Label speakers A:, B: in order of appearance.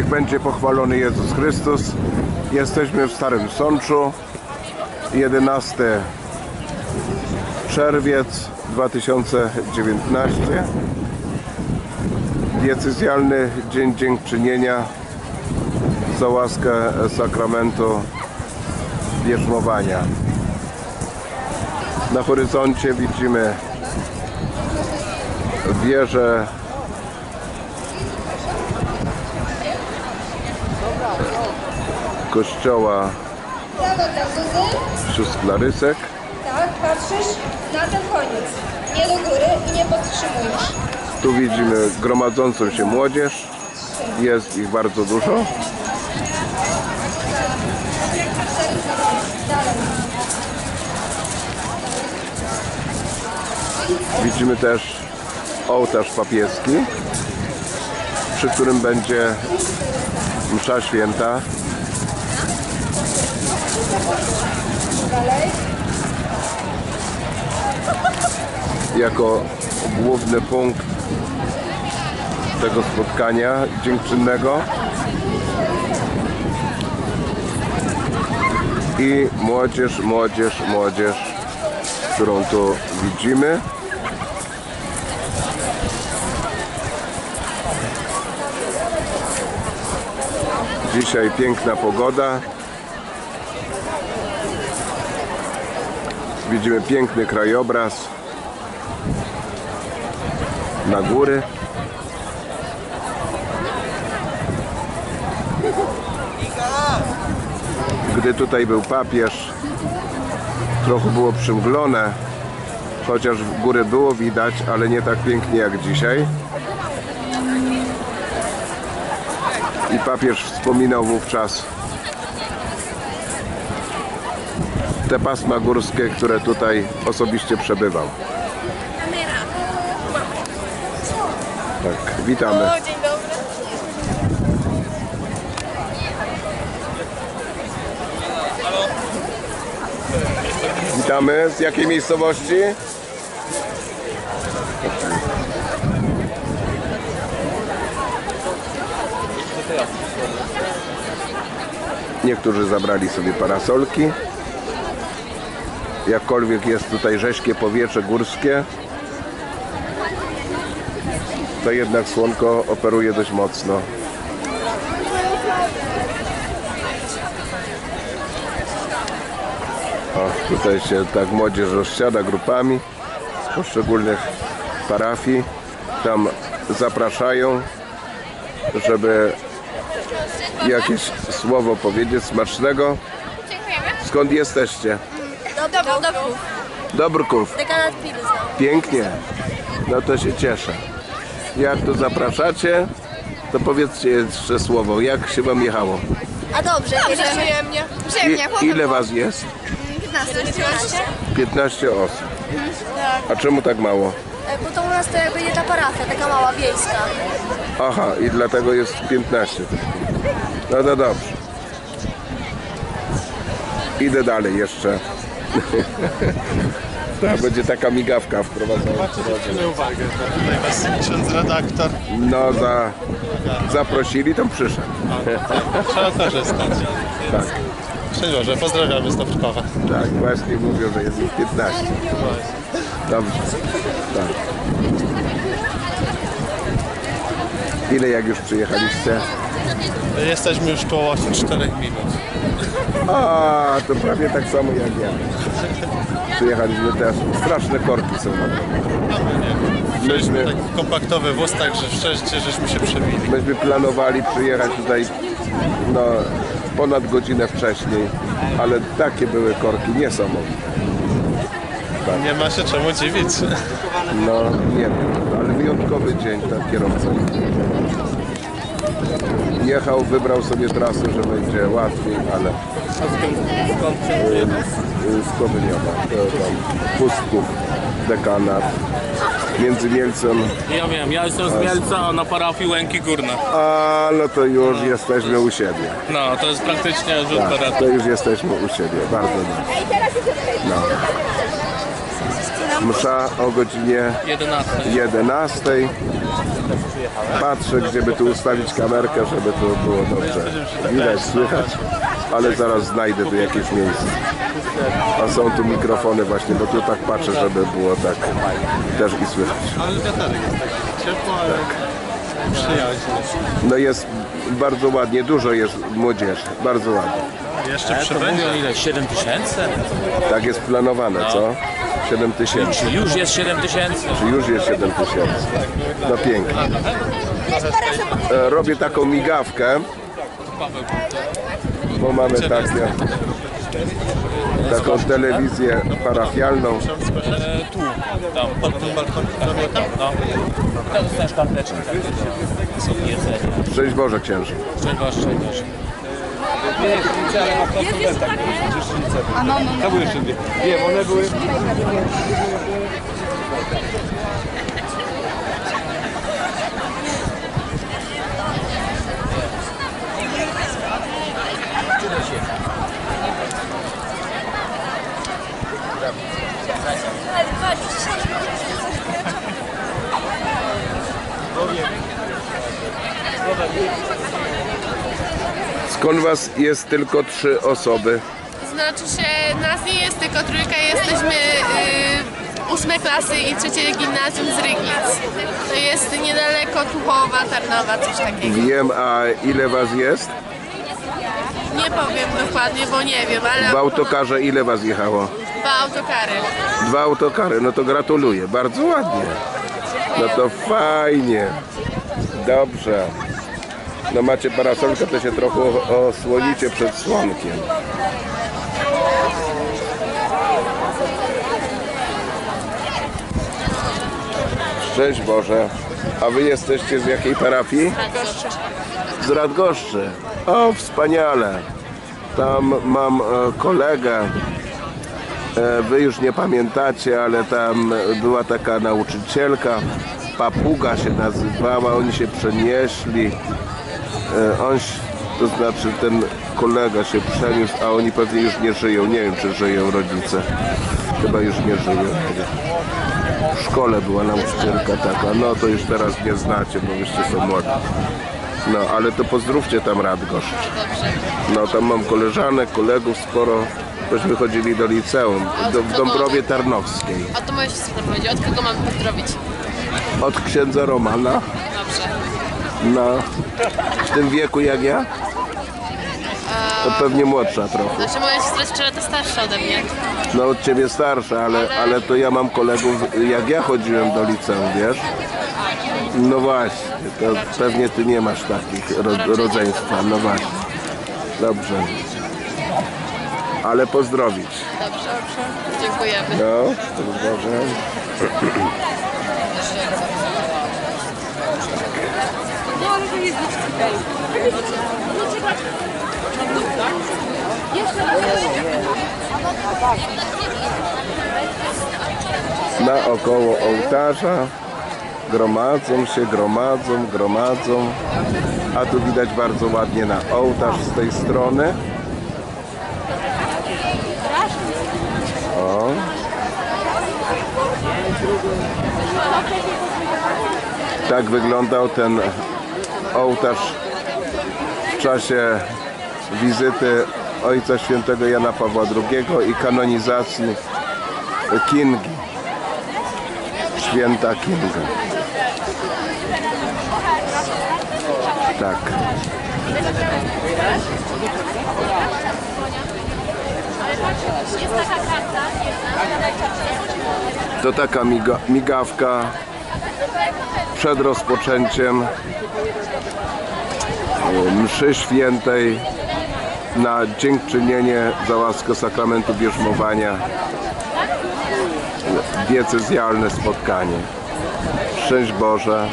A: Niech będzie pochwalony Jezus Chrystus. Jesteśmy w Starym Sączu. 11 czerwiec 2019. Diecezjalny Dzień Dziękczynienia za łaskę sakramentu bierzmowania. Na horyzoncie widzimy wieżę kościoła
B: Prawo dla Zuzy.
A: sióstr Klarysek.
B: Tak, patrzysz na ten koniec. Nie do góry i nie podtrzymujesz.
A: Tu widzimy gromadzącą się młodzież. Jest ich bardzo dużo. Widzimy też ołtarz papieski, przy którym będzie msza święta. Jako główny punkt tego spotkania dziękczynnego. I młodzież, młodzież, młodzież, którą tu widzimy. Dzisiaj piękna pogoda. Widzimy piękny krajobraz na góry. Gdy tutaj był papież, trochę było przymglone, chociaż w góry było widać, ale nie tak pięknie jak dzisiaj. I papież wspominał wówczas te pasma górskie, które tutaj osobiście przebywał. Tak, witamy.
C: O, dzień dobry.
A: Witamy. Z jakiej miejscowości? Niektórzy zabrali sobie parasolki. Jakkolwiek jest tutaj rześkie powietrze górskie, to jednak słonko operuje dość mocno. O, tutaj się tak młodzież rozsiada grupami z poszczególnych parafii. Tam zapraszają, żeby jakieś słowo powiedzieć smacznego. Skąd jesteście?
C: Dobry, dobry.
A: Dobrków.
C: Dekanat.
A: Pięknie. No to się cieszę. Jak tu zapraszacie, to powiedzcie jeszcze słowo. Jak się wam jechało?
C: A dobrze, dobrze. Przyjemnie. Przyjemnie.
A: I, ile was jest?
C: 15, 15.
A: 15 osób. A czemu tak mało?
C: Bo to u nas to jakby nie ta parafia, taka mała wiejska.
A: Aha, i dlatego jest 15. No to dobrze. Idę dalej jeszcze. To będzie taka migawka wprowadzona.
D: Zwróćmy uwagę, że tutaj was ksiądz redaktor.
A: No, za, zaprosili, to przyszedł.
D: Trzeba korzystać.
A: Tak,
D: Szczęść Boże, pozdrawiamy z
A: tak, właśnie mówią, że jest ich 15. Dobrze. Tak. Ile jak już przyjechaliście?
D: Jesteśmy już koło 4 minut.
A: A, to prawie tak samo jak ja. Przyjechaliśmy też. Straszne korki są na. Myśmy,
D: Taki kompaktowy wóz, także szczęście, żeśmy się przebili.
A: myśmy planowali przyjechać tutaj no, ponad godzinę wcześniej, ale takie były korki niesamowite.
D: Nie ma się czemu dziwić.
A: No nie wiem, ale wyjątkowy dzień ten kierowca. Jechał, wybrał sobie trasę, że będzie łatwiej, ale y, z Kowyniowa, Pustków, dekanat, między Mielcem,
E: Ja wiem, ja jestem z Mielca, a na parafii Łęki Górne.
A: a no to już jesteśmy u siebie.
E: No, to jest praktycznie rzut
A: Tak, to już jesteśmy u siebie, bardzo dobrze. No. Msza o godzinie
E: 11.
A: 11. patrzę, gdzie by tu ustawić kamerkę, żeby tu było dobrze widać, słychać, ale zaraz znajdę tu jakieś miejsce. A są tu mikrofony właśnie, bo tu tak patrzę, żeby było tak też i słychać.
D: Ale wiaterek jest taki ciepło, ale przyjaźnie.
A: No jest bardzo ładnie, dużo jest młodzieży, bardzo ładnie.
D: Jeszcze przybędzie.
E: ile? 7 tysięcy?
A: Tak jest planowane, co? 7 tysięcy.
E: Czy już jest 7 tysięcy?
A: Czy już jest 7 tysięcy? No pięknie. E, Robię taką migawkę, bo mamy takie, taką telewizję parafialną.
E: E, tu, tam, pod tym balkonem. No. To dostajesz karteczkę. Są jedzenie.
A: Szczęść Boże księży.
E: Czegoś, czegoś.
F: To były jeszcze dwie. Wiem, one były...
A: Skąd was jest tylko trzy osoby?
G: Znaczy się, nas nie jest tylko trójka, jesteśmy y, ósme klasy i trzecie gimnazjum z Ryglic. To jest niedaleko Tuchowa, Tarnowa, coś takiego.
A: Wiem, a ile was jest?
G: Nie powiem dokładnie, bo nie wiem, ale
A: W autokarze ile was jechało?
G: dwa autokary.
A: Dwa autokary, no to gratuluję, bardzo ładnie. No to fajnie. Dobrze. No macie parasolkę, to się trochę osłonicie przed słonkiem. Szczęść Boże. A wy jesteście z jakiej parafii? Z Radgoszczy. O, wspaniale. Tam mam e, kolegę. E, Wy już nie pamiętacie, ale tam była taka nauczycielka, Papuga się nazywała, oni się przenieśli. E, On, się- to znaczy ten kolega się przeniósł, a oni pewnie już nie żyją. Nie wiem, czy żyją rodzice. Chyba już nie żyją. W szkole była nauczycielka taka. No to już teraz nie znacie, bo jeszcze są młodzi. No, ale to pozdrówcie tam Radgoszcz. No, tam mam koleżanek, kolegów sporo. Tośmy chodzili do liceum, do, w Dąbrowie Tarnowskiej.
G: A to moja siostra powiedzieć, od kogo mam pozdrowić?
A: Od księdza Romana. No, w tym wieku jak ja? To pewnie młodsza trochę.
G: Znaczy moja siostra jest 3 lata starsza ode mnie.
A: No od ciebie starsza, ale, ale to ja mam kolegów, jak ja chodziłem do liceum, wiesz? No właśnie, to pewnie ty nie masz takich ro, rodzeństwa, no właśnie. Dobrze. Ale pozdrowić.
G: Dobrze, dobrze. Dziękujemy.
A: No, to Boże. Naokoło ołtarza gromadzą się, gromadzą, gromadzą. A tu widać bardzo ładnie na ołtarz z tej strony. O. Tak wyglądał ten ołtarz w czasie wizyty Ojca Świętego Jana Pawła II i kanonizacji Kingi, święta Kinga. Tak. To taka miga, migawka przed rozpoczęciem mszy świętej na dziękczynienie za łaskę sakramentu bierzmowania diecezjalne spotkanie. Szczęść Boże.